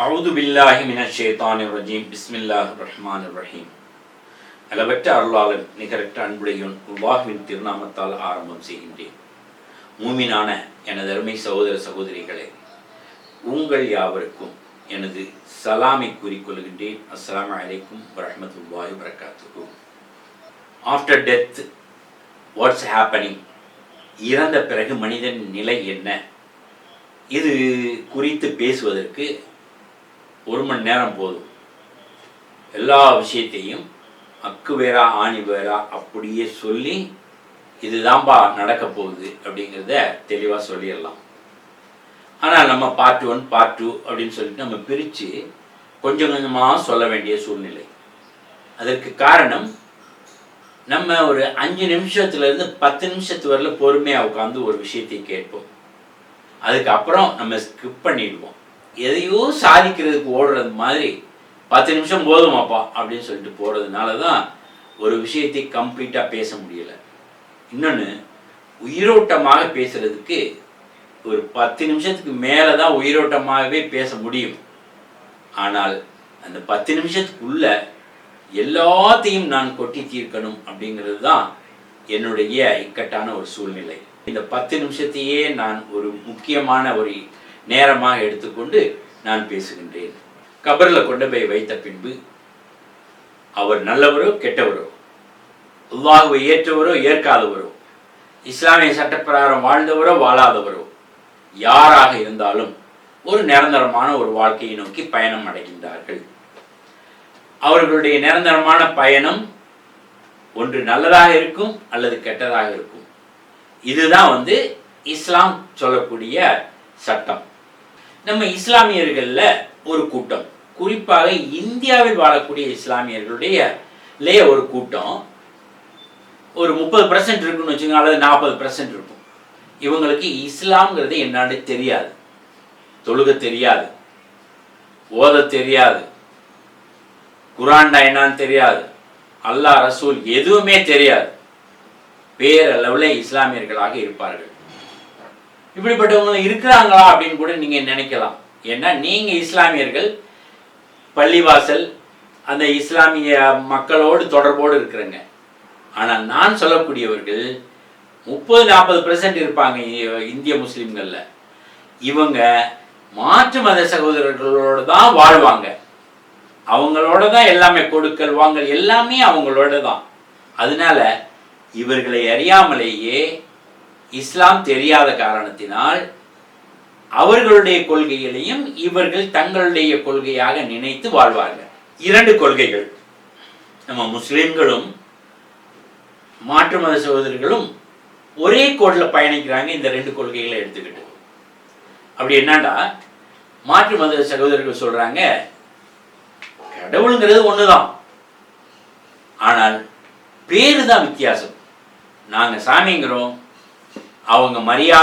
அவுது பில்லாஹி மின ஷேத்தானி ரஜீம் பிஸ்மில்லாஹ் ரஹ்மான் ரஹீம் அளவற்ற அருளாளர் நிகரற்ற அன்புடையவன் உல்லாஹுவின் திருநாமத்தால் ஆரம்பம் செய்கின்றேன் மூமினான எனது அருமை சகோதர சகோதரிகளே உங்கள் யாவருக்கும் எனது சலாமை கூறிக்கொள்கின்றேன் அஸ்லாம் அலைக்கும் வரஹ்மத்துல்லாஹி வரகாத்துக்கும் ஆஃப்டர் டெத் வாட்ஸ் ஹேப்பனிங் இறந்த பிறகு மனிதன் நிலை என்ன? இது குறித்து பேசுவதற்கு ஒரு மணி நேரம் போதும். எல்லா விஷயத்தையும் அக்கு வேறா ஆணி வேறா அப்படியே சொல்லி இதுதான்பா நடக்க போகுது அப்படிங்கிறத தெளிவாக சொல்லிடலாம். ஆனால் நம்ம பார்ட் ஒன் பார்ட் டூ அப்படின்னு சொல்லிட்டு நம்ம பிரித்து கொஞ்சம் கொஞ்சமாக சொல்ல வேண்டிய சூழ்நிலை. அதற்கு காரணம் நம்ம ஒரு அஞ்சு நிமிஷத்துலேருந்து பத்து நிமிஷத்து வரல பொறுமையாக உட்காந்து ஒரு விஷயத்தை கேட்போம். அதுக்கப்புறம் நம்ம ஸ்கிப் பண்ணிடுவோம். எதையோ சாதிக்கிறதுக்கு ஓடுறது மாதிரி பத்து நிமிஷம் போதுமாப்பா அப்படின்னு சொல்லிட்டு போகிறதுனால தான் ஒரு விஷயத்தை கம்ப்ளீட்டாக பேச முடியலை. இன்னொன்று உயிரோட்டமாக பேசுறதுக்கு ஒரு பத்து நிமிஷத்துக்கு மேலே தான் உயிரோட்டமாகவே பேச முடியும். ஆனால் அந்த பத்து நிமிஷத்துக்குள்ள எல்லாத்தையும் நான் கொட்டி தீர்க்கணும் அப்படிங்கிறது தான் என்னுடைய இக்கட்டான ஒரு சூழ்நிலை. இந்த பத்து நிமிஷத்தையே நான் ஒரு முக்கியமான ஒரு நேரமாக எடுத்துக்கொண்டு நான் பேசுகின்றேன். கபரில் கொண்டு போய் வைத்த பின்பு அவர் நல்லவரோ கெட்டவரோ அல்லாஹுவை ஏற்றவரோ ஏற்காதவரோ இஸ்லாமிய சட்டப்பிரகாரம் வாழ்ந்தவரோ வாழாதவரோ யாராக இருந்தாலும் ஒரு நிரந்தரமான ஒரு வாழ்க்கையை நோக்கி பயணம் அடைகின்றார்கள். அவர்களுடைய நிரந்தரமான பயணம் ஒன்று நல்லதாக இருக்கும் அல்லது கெட்டதாக இருக்கும். இதுதான் வந்து இஸ்லாம் சொல்லக்கூடிய சட்டம். நம்ம இஸ்லாமியர்களில் ஒரு கூட்டம். குறிப்பாக இந்தியாவில் வாழக்கூடிய இஸ்லாமியர்களுடைய லே ஒரு கூட்டம். ஒரு முப்பது பர்சன்ட் இருக்குன்னு வச்சுக்கோங்க அல்லது நாற்பது பர்சன்ட் இருக்கும். இவங்களுக்கு இஸ்லாம்ங்கிறது என்னன்னு தெரியாது. தொழுக தெரியாது. ஓத தெரியாது. குரான்டா என்னன்னு தெரியாது. அல்லாஹ் ரசூல் எதுவுமே தெரியாது. பேரளவில் இஸ்லாமியர்களாக இருப்பார்கள். இப்படிப்பட்டவங்க இருக்கிறாங்களா அப்படின்னு கூட நீங்கள் நினைக்கலாம். ஏன்னா நீங்கள் இஸ்லாமியர்கள் பள்ளிவாசல் அந்த இஸ்லாமிய மக்களோடு தொடர்போடு இருக்கிறங்க. ஆனால் நான் சொல்லக்கூடியவர்கள் முப்பது நாற்பது பெர்சன்ட் இருப்பாங்க இந்திய முஸ்லீம்களில். இவங்க மாற்று மத சகோதரர்களோடு தான் வாழ்வாங்க. அவங்களோட தான் எல்லாமே கொடுக்கல் வாங்கல் எல்லாமே அவங்களோட தான். அதனால இவர்களை அறியாமலேயே இஸ்லாம் தெரியாத காரணத்தினால் அவர்களுடைய கொள்கைகளையும் இவர்கள் தங்களுடைய கொள்கையாக நினைத்து வாழ்வார்கள். இரண்டு கொள்கைகள். நம்ம முஸ்லிம்களும் மாற்று மத சகோதரர்களும் ஒரே கோட்டில் பயணிக்கிறாங்க இந்த ரெண்டு கொள்கைகளை எடுத்துக்கிட்டு. அப்படி என்னண்டா மாற்று மத சகோதரர்கள் சொல்றாங்க கடவுளுங்கிறது ஒண்ணுதான். ஆனால் பேரு தான் வித்தியாசம். நாங்க சாமிங்கிறோம் அவங்க மரியா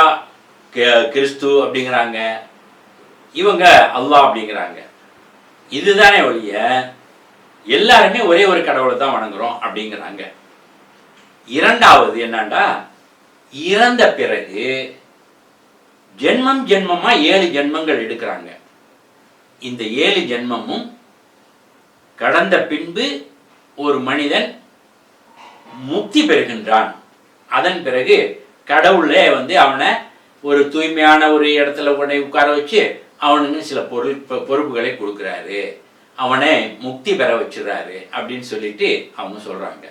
கிறிஸ்து அப்படிங்கிறாங்க. இவங்க அல்லாஹ் அப்படிங்கிறாங்க. இதுதானே ஒழிய எல்லாருமே ஒரே ஒரு கடவுளை தான் வணங்குறோம் அப்படிங்கிறாங்க. இரண்டாவது என்னண்டா இறந்த பிறகு ஜென்மம் ஜென்மமா ஏழு ஜென்மங்கள் எடுக்கிறாங்க. இந்த ஏழு ஜென்மமும் கடந்த பின்பு ஒரு மனிதன் முக்தி பெறுகின்றான். அதன் பிறகு கடவுளே வந்து அவனை ஒரு தூய்மையான ஒரு இடத்துல உடனே உட்கார வச்சு அவனுக்கு சில பொருள் பொறுப்புகளை கொடுக்குறாரு. அவனை முக்தி பெற வச்சுறாரு அப்படின்னு சொல்லிட்டு அவங்க சொல்றாங்க.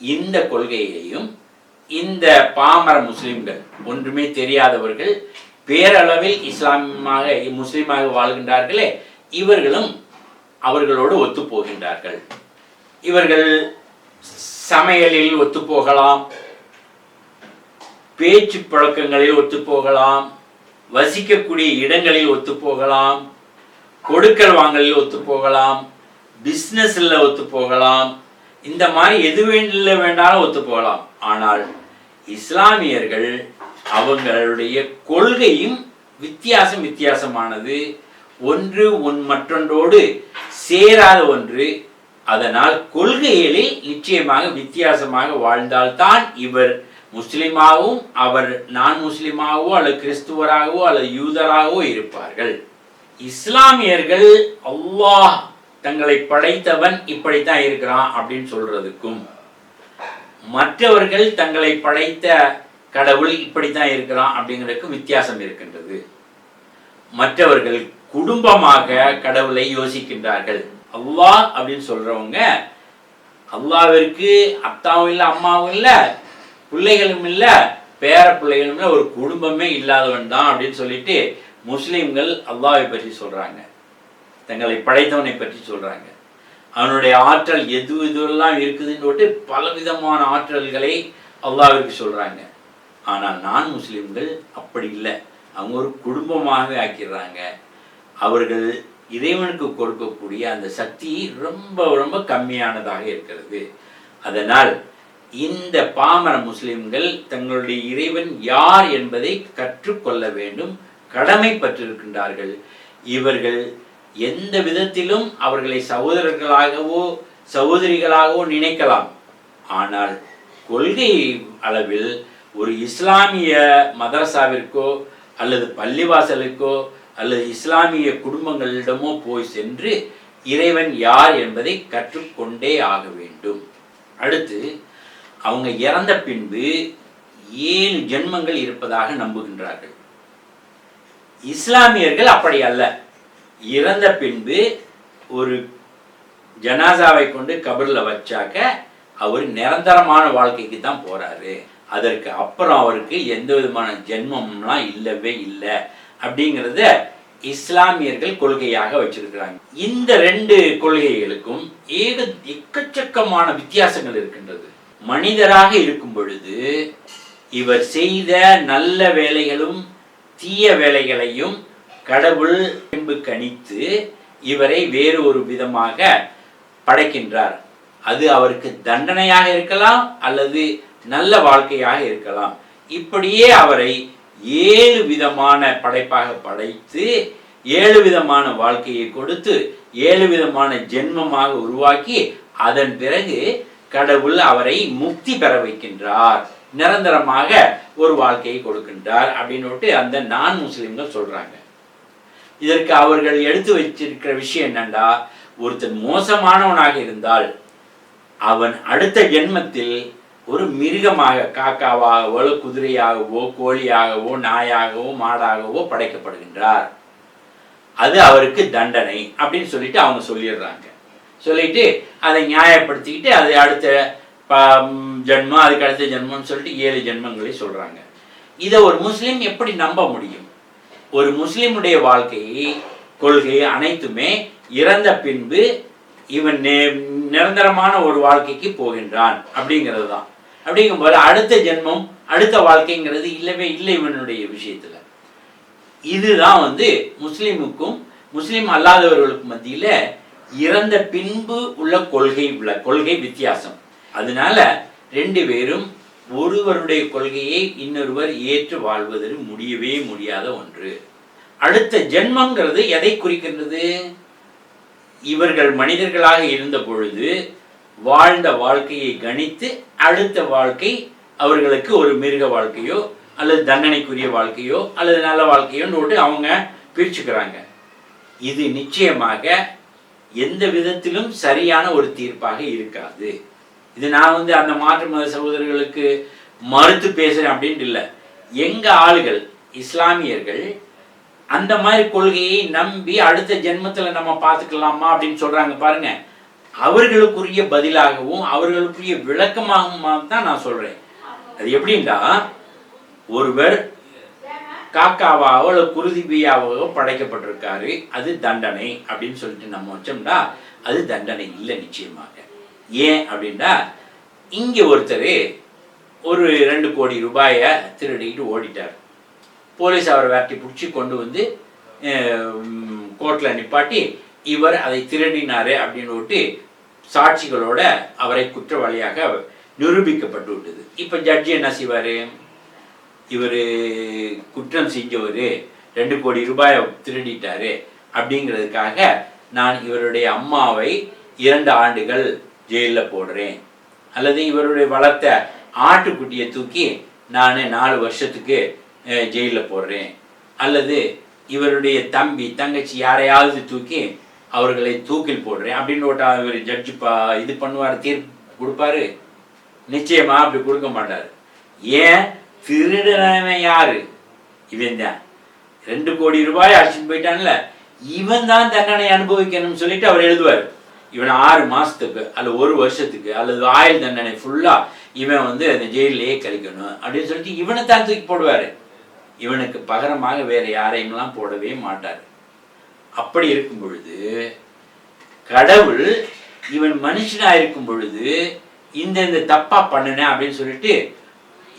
இந்த கொள்கையையும் இந்த பாமர முஸ்லிம்கள் ஒன்றுமே தெரியாதவர்கள் பேரளவில் இஸ்லாமாக முஸ்லீமாக வாழ்கின்றார்களே இவர்களும் அவர்களோடு ஒத்து போகின்றார்கள் இவர்கள் சமையலில் ஒத்துப்போகலாம் பேச்சு பழக்கங்களில் ஒத்துப்போகலாம் வசிக்கக்கூடிய இடங்களில் ஒத்து போகலாம் கொடுக்கல் வாங்கலில் ஒத்து போகலாம் பிஸ்னஸில் ஒத்து போகலாம் இந்த மாதிரி எது வேண்டில வேண்டாலும் ஒத்து போகலாம் ஆனால் இஸ்லாமியர்கள் அவங்களுடைய கொள்கையும் வித்தியாசம் வித்தியாசமானது. ஒன்று ஒன் மற்றொன்றோடு சேராத ஒன்று அதனால் கொள்கைகளில் நிச்சயமாக வித்தியாசமாக வாழ்ந்தால்தான் இவர் முஸ்லிமாகவும் அவர் நான் முஸ்லிமாகவோ அல்லது கிறிஸ்துவராகவோ அல்லது யூதராகவோ இருப்பார்கள். இஸ்லாமியர்கள் அல்லாஹ் தங்களை படைத்தவன் இப்படித்தான் இருக்கிறான் அப்படின்னு சொல்றதுக்கும் மற்றவர்கள் தங்களை படைத்த கடவுள் இப்படித்தான் இருக்கிறான் அப்படிங்கிறதுக்கும் வித்தியாசம் இருக்கின்றது. மற்றவர்கள் குடும்பமாக கடவுளை யோசிக்கின்றார்கள். அல்லாஹ் அப்படின்னு சொல்றவங்க அல்லாவிற்கு அத்தாவும் இல்லை அம்மாவும் இல்லை பிள்ளைகளும் இல்லை பேர பிள்ளைகளும் இல்லை ஒரு குடும்பமே இல்லாதவன் தான் அப்படின்னு சொல்லிட்டு முஸ்லீம்கள் அல்லாவை பற்றி சொல்றாங்க. தங்களை படைத்தவனை பற்றி சொல்றாங்க. அவனுடைய ஆற்றல் எது எதுவெல்லாம் இருக்குதுன்னு சொல்லிட்டு பலவிதமான ஆற்றல்களை அல்லாவிற்கு சொல்றாங்க. ஆனால் நான் முஸ்லீம்கள் அப்படி இல்லை. அவங்க ஒரு குடும்பமாகவே ஆக்கிடுறாங்க. அவர்கள் இறைவனுக்கு கொடுக்கக்கூடிய அந்த சக்தி ரொம்ப ரொம்ப கம்மியானதாக இருக்கிறது. அதனால் இந்த பாமர முஸ்லிம்கள் தங்களுடைய இறைவன் யார் என்பதை கற்றுக்கொள்ள வேண்டும் கடமைப்பட்டிருக்கின்றார்கள் இவர்கள் எந்த விதத்திலும் அவர்களை சகோதரர்களாகவோ சகோதரிகளாகவோ நினைக்கலாம். ஆனால் கொள்கை அளவில் ஒரு இஸ்லாமிய மதரசாவிற்கோ அல்லது பள்ளிவாசலுக்கோ அல்லது இஸ்லாமிய குடும்பங்களிடமோ போய் சென்று இறைவன் யார் என்பதை கற்றுக்கொண்டே ஆக வேண்டும். அடுத்து அவங்க இறந்த பின்பு ஏழு ஜென்மங்கள் இருப்பதாக நம்புகின்றார்கள். இஸ்லாமியர்கள் அப்படி அல்ல. இறந்த பின்பு ஒரு ஜனாசாவை கொண்டு கபரில் வச்சாக்க அவர் நிரந்தரமான வாழ்க்கைக்கு தான் போறாரு. அதற்கு அப்புறம் அவருக்கு எந்த விதமான ஜென்மம்லாம் இல்லவே இல்லை அப்படிங்கிறத இஸ்லாமியர்கள் கொள்கையாக வச்சிருக்கிறாங்க. இந்த ரெண்டு கொள்கைகளுக்கும் ஏக எக்கச்சக்கமான வித்தியாசங்கள் இருக்கின்றது. மனிதராக இருக்கும் பொழுது இவர் செய்த நல்ல வேலைகளும் தீய வேலைகளையும் கடவுள் பின்பு கணித்து இவரை வேறு ஒரு விதமாக படைக்கின்றார். அது அவருக்கு தண்டனையாக இருக்கலாம் அல்லது நல்ல வாழ்க்கையாக இருக்கலாம். இப்படியே அவரை ஏழு விதமான படைப்பாக படைத்து ஏழு விதமான வாழ்க்கையை கொடுத்து ஏழு விதமான ஜென்மமாக உருவாக்கி அதன் பிறகு கடவுள் அவரை முக்தி பெற வைக்கின்றார். நிரந்தரமாக ஒரு வாழ்க்கையை கொடுக்கின்றார் அப்படின்னு அந்த நான் முஸ்லிம்கள் சொல்றாங்க. இதற்கு அவர்கள் எடுத்து வச்சிருக்கிற விஷயம் என்னண்டா? ஒருத்தன் மோசமானவனாக இருந்தால் அவன் அடுத்த ஜென்மத்தில் ஒரு மிருகமாக காக்காவாகவோ குதிரையாகவோ கோழியாகவோ நாயாகவோ மாடாகவோ படைக்கப்படுகின்றார். அது அவருக்கு தண்டனை அப்படின்னு சொல்லிட்டு அவங்க சொல்லிடுறாங்க. சொல்லிட்டு அதை நியாயப்படுத்திக்கிட்டு அது அடுத்த ஜென்மம் அதுக்கு அடுத்த ஜென்மம்னு சொல்லிட்டு ஏழு ஜென்மங்களை சொல்றாங்க. இதை ஒரு முஸ்லீம் எப்படி நம்ப முடியும்? ஒரு முஸ்லீமுடைய வாழ்க்கையை கொள்கை அனைத்துமே இறந்த பின்பு இவன் நிரந்தரமான ஒரு வாழ்க்கைக்கு போகின்றான் அப்படிங்கிறது தான். அப்படிங்கும்போது அடுத்த ஜென்மம் அடுத்த வாழ்க்கைங்கிறது இல்லவே இல்லை இவனுடைய விஷயத்துல. இதுதான் வந்து முஸ்லீமுக்கும் முஸ்லீம் அல்லாதவர்களுக்கு மத்தியில இறந்த பின்பு உள்ள கொள்கை உள்ள கொள்கை வித்தியாசம். அதனால ரெண்டு பேரும் ஒருவருடைய கொள்கையை இன்னொருவர் ஏற்று வாழ்வதற்கு முடியவே முடியாத ஒன்று. அடுத்த ஜென்மங்கிறது எதை குறிக்கின்றது? இவர்கள் மனிதர்களாக இருந்த பொழுது வாழ்ந்த வாழ்க்கையை கணித்து அடுத்த வாழ்க்கை அவர்களுக்கு ஒரு மிருக வாழ்க்கையோ அல்லது தண்டனைக்குரிய வாழ்க்கையோ அல்லது நல்ல வாழ்க்கையோன்னு அவங்க பிரிச்சுக்கிறாங்க. இது நிச்சயமாக எந்த விதத்திலும் சரியான ஒரு தீர்ப்பாக இருக்காது. இது நான் வந்து அந்த மாற்று மத சகோதரர்களுக்கு மறுத்து பேசுறேன் அப்படின்ட்டு இல்லை. எங்கள் ஆளுகள் இஸ்லாமியர்கள் அந்த மாதிரி கொள்கையை நம்பி அடுத்த ஜென்மத்தில் நம்ம பார்த்துக்கலாமா அப்படின்னு சொல்கிறாங்க பாருங்க. அவர்களுக்குரிய பதிலாகவும் அவர்களுக்குரிய விளக்கமாகவும் தான் நான் சொல்கிறேன் அது எப்படின்னா ஒருவர் காக்காவாவோ அல்லது குருதிபியாவோ படைக்கப்பட்டிருக்காரு அது தண்டனை அப்படின்னு சொல்லிட்டு நம்ம வச்சோம்னா அது தண்டனை இல்லை நிச்சயமாக. ஏன் அப்படின்னா இங்கே ஒருத்தர் ஒரு ரெண்டு கோடி ரூபாயை திருடிக்கிட்டு ஓடிட்டார். போலீஸ் அவரை வேட்டி பிடிச்சி கொண்டு வந்து கோர்ட்டில் நிப்பாட்டி இவர் அதை திருடினாரு அப்படின்னு விட்டு சாட்சிகளோட அவரை குற்றவாளியாக நிரூபிக்கப்பட்டு விட்டது. இப்போ ஜட்ஜி என்ன செய்வார்? இவர் குற்றம் செஞ்சவர் ரெண்டு கோடி ரூபாயை திருடிட்டாரு அப்படிங்கிறதுக்காக நான் இவருடைய அம்மாவை இரண்டு ஆண்டுகள் ஜெயிலில் போடுறேன். அல்லது இவருடைய வளர்த்த ஆட்டுக்குட்டியை தூக்கி நான் நாலு வருஷத்துக்கு ஜெயிலில் போடுறேன். அல்லது இவருடைய தம்பி தங்கச்சி யாரையாவது தூக்கி அவர்களை தூக்கில் போடுறேன். அப்படின்னு ஒரு இவர் ஜட்ஜு பா இது பண்ணுவார் தீர்ப்பு கொடுப்பாரு? நிச்சயமாக அப்படி கொடுக்க மாட்டார். ஏன்? திருடனவன் யாரு? இவன் தான். ரெண்டு கோடி ரூபாய் அடிச்சுட்டு போயிட்டான்ல. இவன் தான் தண்டனை அனுபவிக்கணும்னு சொல்லிட்டு அவர் எழுதுவார். இவன் ஆறு மாசத்துக்கு அல்லது ஒரு வருஷத்துக்கு அல்லது ஆயுள் தண்டனை ஃபுல்லா இவன் வந்து அந்த ஜெயிலேயே கழிக்கணும் அப்படின்னு சொல்லிட்டு இவனை தான் தூக்கி போடுவாரு. இவனுக்கு பகரமாக வேற யாரையும்லாம் போடவே மாட்டார். அப்படி இருக்கும் பொழுது கடவுள் இவன் மனுஷனா இருக்கும் பொழுது இந்த இந்த தப்பா பண்ணுனேன் அப்படின்னு சொல்லிட்டு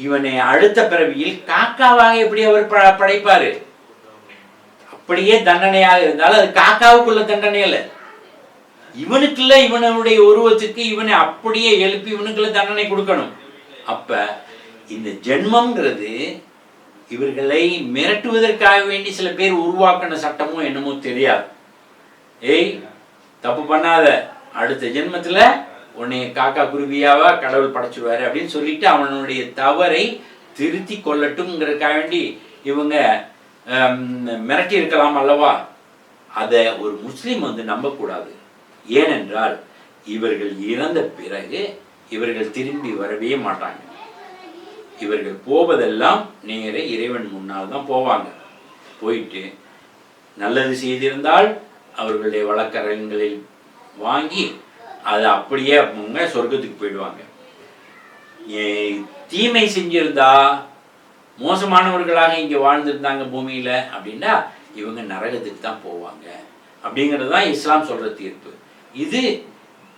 இவனை அடுத்த பிறவியில் காக்காவாக எப்படி அவர் படைப்பாரு? அப்படியே தண்டனையாக இருந்தாலும் அது காக்காவுக்குள்ள தண்டனை இல்லை. இவனுக்குள்ள இவனுடைய உருவத்துக்கு இவனை அப்படியே எழுப்பி இவனுக்குள்ள தண்டனை கொடுக்கணும். அப்ப இந்த ஜென்மம்ங்கிறது இவர்களை மிரட்டுவதற்காக வேண்டி சில பேர் உருவாக்கின சட்டமோ என்னமோ தெரியாது. ஏய் தப்பு பண்ணாத. அடுத்த ஜென்மத்துல உன்னை காக்கா குருவியாவா கடவுள் படைச்சிடுவாரு அப்படின்னு சொல்லிட்டு அவனுடைய தவறை திருத்தி கொள்ளட்டும்ங்கிறதுக்காக வேண்டி இவங்க மிரட்டி இருக்கலாம் அல்லவா? அதை ஒரு முஸ்லீம் வந்து நம்பக்கூடாது. ஏனென்றால் இவர்கள் இறந்த பிறகு இவர்கள் திரும்பி வரவே மாட்டாங்க. இவர்கள் போவதெல்லாம் நேர இறைவன் முன்னால் தான் போவாங்க. போயிட்டு நல்லது செய்திருந்தால் அவர்களுடைய வழக்கரங்களில் வாங்கி அதை அப்படியே அவங்க சொர்க்கத்துக்கு போயிடுவாங்க. ஏ- தீமை செஞ்சிருந்தா மோசமானவர்களாக இங்கே வாழ்ந்திருந்தாங்க பூமியில் அப்படின்னா இவங்க நரகத்துக்கு தான் போவாங்க. அப்படிங்கிறது தான் இஸ்லாம் சொல்கிற தீர்ப்பு. இது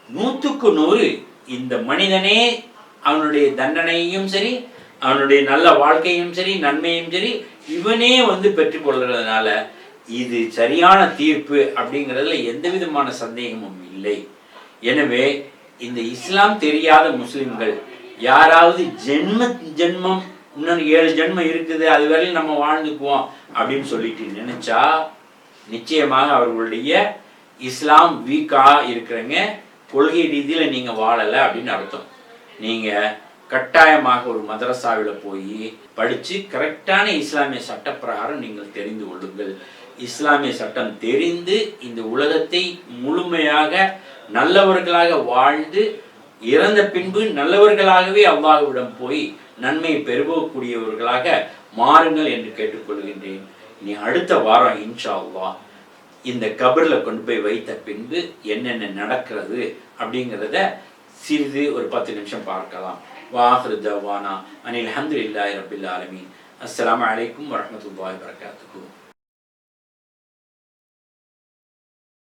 நூற்றுக்கு நூறு இந்த மனிதனே அவனுடைய தண்டனையும் சரி அவனுடைய நல்ல வாழ்க்கையும் சரி நன்மையும் சரி இவனே வந்து பெற்றுக்கொள்கிறதுனால இது சரியான தீர்ப்பு அப்படிங்கிறதுல எந்த விதமான சந்தேகமும் இல்லை. எனவே இந்த இஸ்லாம் தெரியாத முஸ்லிம்கள் யாராவது ஜென்ம ஜென்மம் இன்னொரு ஏழு ஜென்மம் இருக்குது அது வரையும் நம்ம வாழ்ந்துக்குவோம் அப்படின்னு சொல்லிட்டு நினைச்சா நிச்சயமாக அவர்களுடைய இஸ்லாம் வீக்கா இருக்கிறவங்க கொள்கை ரீதியில் நீங்கள் வாழலை அப்படின்னு அர்த்தம். நீங்கள் கட்டாயமாக ஒரு மதரசாவில் போய் படித்து கரெக்டான இஸ்லாமிய சட்டப்பிரகாரம் நீங்கள் தெரிந்து கொள்ளுங்கள். இஸ்லாமிய சட்டம் தெரிந்து இந்த உலகத்தை முழுமையாக நல்லவர்களாக வாழ்ந்து இறந்த பின்பு நல்லவர்களாகவே அவ்வாவிடம் போய் நன்மை பெறுவக்கூடியவர்களாக மாறுங்கள் என்று கேட்டுக்கொள்கின்றேன். நீ அடுத்த வாரம் இன்ஷா அல்லா இந்த கபரில் கொண்டு போய் வைத்த பின்பு என்னென்ன நடக்கிறது அப்படிங்கிறத சிறிது ஒரு பத்து நிமிஷம் பார்க்கலாம். வாஹர் தவானா அனில் அஹமதுல்லாஹி ரபில் ஆலமீன். அஸ்ஸலாமு அலைக்கும் வரஹ்மத்துல்லாஹி வபரகாத்துஹு.